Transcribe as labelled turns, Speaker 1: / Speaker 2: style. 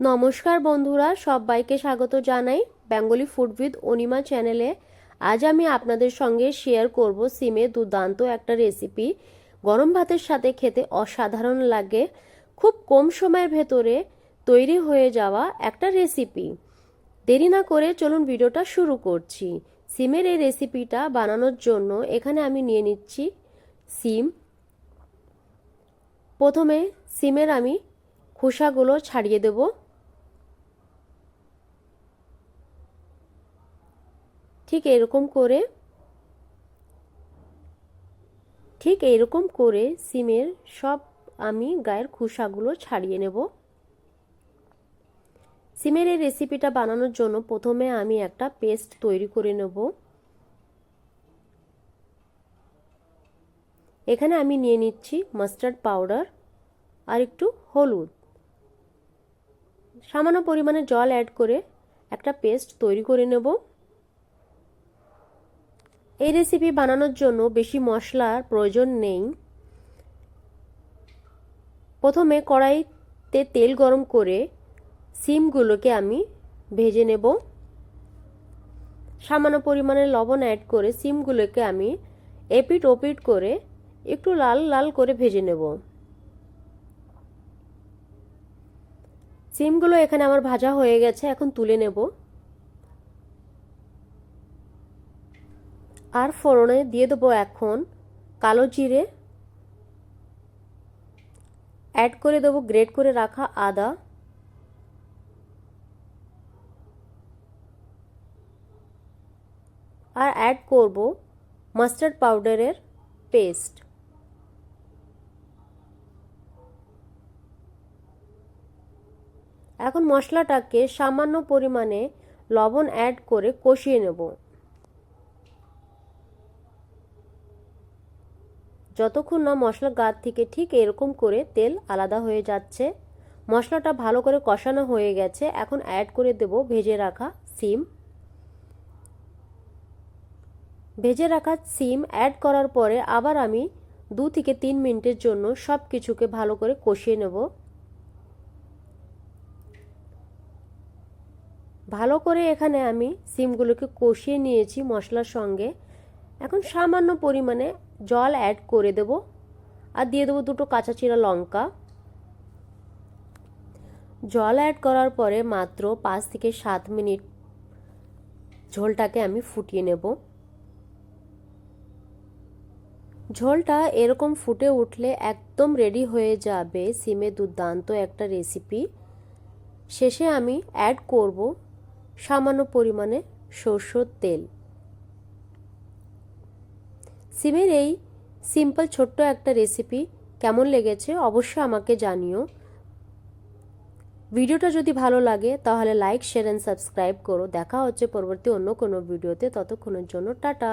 Speaker 1: নমস্কার বন্ধুরা, সবাইকে স্বাগত জানাই বেঙ্গলি ফুড উইথ অনিমা চ্যানেলে। আজ আমি আপনাদের সঙ্গে শেয়ার করব সিমের দুর্দান্ত একটা রেসিপি গরম ভাতের সাথে খেতে অসাধারণ লাগে। খুব কম সময়ের ভেতরে তৈরি হয়ে যাওয়া একটা রেসিপি দেরি না করে চলুন ভিডিওটা শুরু করছি। সিমের এই রেসিপিটা বানানোর জন্য এখানে আমি নিয়ে নিচ্ছি সিম। প্রথমে সিমের আমি খোসাগুলো ছাড়িয়ে দেবো। ঠিক এরকম করে, ঠিক এরকম করে সিমের সব আমি গায়ের খোসাগুলো ছাড়িয়ে নেব। সিমের এই রেসিপিটা বানানোর জন্য প্রথমে আমি একটা পেস্ট তৈরি করে নেব। এখানে আমি নিয়ে নিচ্ছি মাস্টার্ড পাউডার আর একটু হলুদ। সামান্য পরিমাণে জল অ্যাড করে একটা পেস্ট তৈরি করে নেব। এই রেসিপি বানানোর জন্য বেশি মশলার প্রয়োজন নেই। প্রথমে কড়াইতে তেল গরম করে সিমগুলোকে আমি ভেজে নেব। সামান্য পরিমাণে লবণ অ্যাড করে সিমগুলোকে আমি এপিট ওপিট করে একটু লাল লাল করে ভেজে নেব। সিমগুলো এখানে আমার ভাজা হয়ে গেছে, এখন তুলে নেব। আর ফোড়নে দিয়ে দেবো এখন কালো জিরে। অ্যাড করে দেবো গ্রেট করে রাখা আদা। আর অ্যাড করব মাস্টার্ড পাউডারের পেস্ট এখন মশলাটাকে সামান্য পরিমাণে লবণ অ্যাড করে কষিয়ে নেব। যতক্ষণ না মশলা গাত থেকে ঠিক এরকম করে তেল আলাদা হয়ে যাচ্ছে, মশলাটা ভালো করে কষানো হয়ে গেছে, এখন অ্যাড করে দেব ভেজে রাখা সিম। ভেজে রাখা সিম অ্যাড করার পরে আবার আমি দু থেকে তিন মিনিটের জন্য সব কিছুকে ভালো করে কষিয়ে নেব। ভালো করে এখানে আমি সিমগুলোকে কষিয়ে নিয়েছি মশলার সঙ্গে। এখন সামান্য পরিমাণে জল অ্যাড করে দেব। আর দিয়ে দেবো দুটো কাঁচা চিরা লঙ্কা। জল অ্যাড করার পরে মাত্র পাঁচ থেকে সাত মিনিট ঝোলটাকে আমি ফুটিয়ে নেব। ঝোলটা এরকম ফুটে উঠলে একদম রেডি হয়ে যাবে সিমে দুর্দান্ত একটা রেসিপি শেষে আমি অ্যাড করব সামান্য পরিমাণে সরষের তেল। সিমের এই সিম্পল ছোট্ট একটা রেসিপি কেমন লেগেছে অবশ্যই আমাকে জানিও। ভিডিওটা যদি ভালো লাগে তাহলে লাইক শেয়ার অ্যান্ড সাবস্ক্রাইব করো। দেখা হচ্ছে পরবর্তী অন্য কোনো ভিডিওতে। ততক্ষণের জন্য টাটা।